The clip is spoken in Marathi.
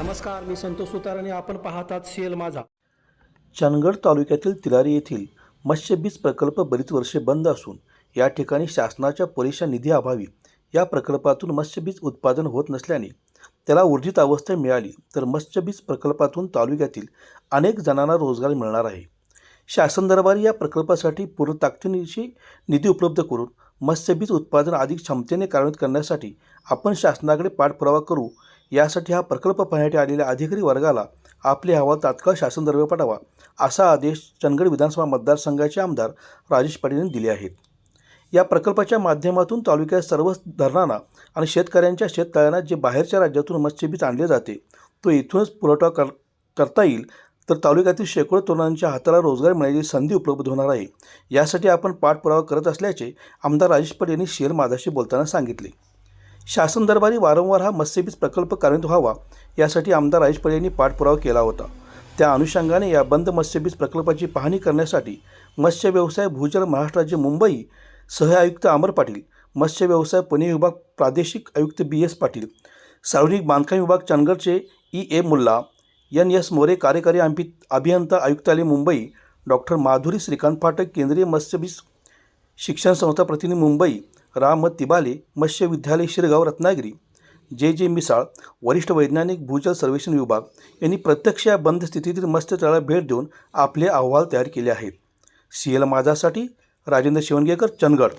नमस्कार मी संतोष सुतार आणि आपण पाहतात सीएल माझा. चंदगड तालुक्यातील तिलारी येथील मत्स्यबीज प्रकल्प बरीच वर्षे बंद असून या ठिकाणी शासनाच्या पुरेशा निधी अभावी या प्रकल्पातून मत्स्यबीज उत्पादन होत नसल्याने त्याला ऊर्जित अवस्था मिळाली तर मत्स्यबीज प्रकल्पातून तालुक्यातील अनेक जणांना रोजगार मिळणार आहे. शासन दरबारी या प्रकल्पासाठी पूर्ण ताकदीनिशी निधी उपलब्ध करून मत्स्यबीज उत्पादन अधिक क्षमतेने कार्यान्वित करण्यासाठी आपण शासनाकडे पाठपुरावा करू यासाठी हा प्रकल्प पाहण्यासाठी आलेल्या अधिकारी वर्गाला आपले अहवाल तात्काळ शासन दरवे पाठवा असा आदेश चंदगड विधानसभा मतदारसंघाचे आमदार राजेश पाटील यांनी दिले आहेत. या प्रकल्पाच्या माध्यमातून तालुक्यात सर्व धरणांना आणि शेतकऱ्यांच्या शेततळ्यांना जे बाहेरच्या राज्यातून मत्स्यबीज आणले जाते तो इथूनच पुरवठा कर करता येईल तर तालुक्यातील शेकडो तरुणांच्या हाताला रोजगार मिळण्याची संधी उपलब्ध होणार आहे. यासाठी आपण पाठपुरावा करत असल्याचे आमदार राजेश पाटील यांनी शेअर माझाशी बोलताना सांगितले. शासन दरबारी वारंवार हा मत्स्यबीज प्रकल्प कार्यान्वित व्हावा यासाठी आमदार राजेश पडे यांनी पाठपुरावा केला होता. त्या अनुषंगाने या बंद मत्स्यबीज प्रकल्पाची पाहणी करण्यासाठी मत्स्य व्यवसाय भूजल महाराष्ट्र राज्य मुंबई सह आयुक्त अमर पाटील मत्स्य व्यवसाय पुणे विभाग प्रादेशिक आयुक्त बी एस पाटील सार्वजनिक बांधकाम विभाग चंदगडचे E A Mulla N S More कार्यकारी अभि अभियंता आयुक्तालय मुंबई डॉक्टर माधुरी श्रीकांत फाटक केंद्रीय मत्स्यबीज शिक्षण संस्था प्रतिनिधी मुंबई राम तिबाले मत्स्य विद्यालय शिरगाव रत्नागिरी. जे. जे. मिसाळ वरिष्ठ वैज्ञानिक भूजल सर्वेक्षण विभाग यांनी प्रत्यक्ष या बंद स्थितीतील मत्स्यतळाला भेट देऊन आपले अहवाल तयार केले आहेत. सी. एल. माझासाठी राजेंद्र शिवणगेकर चंदगड.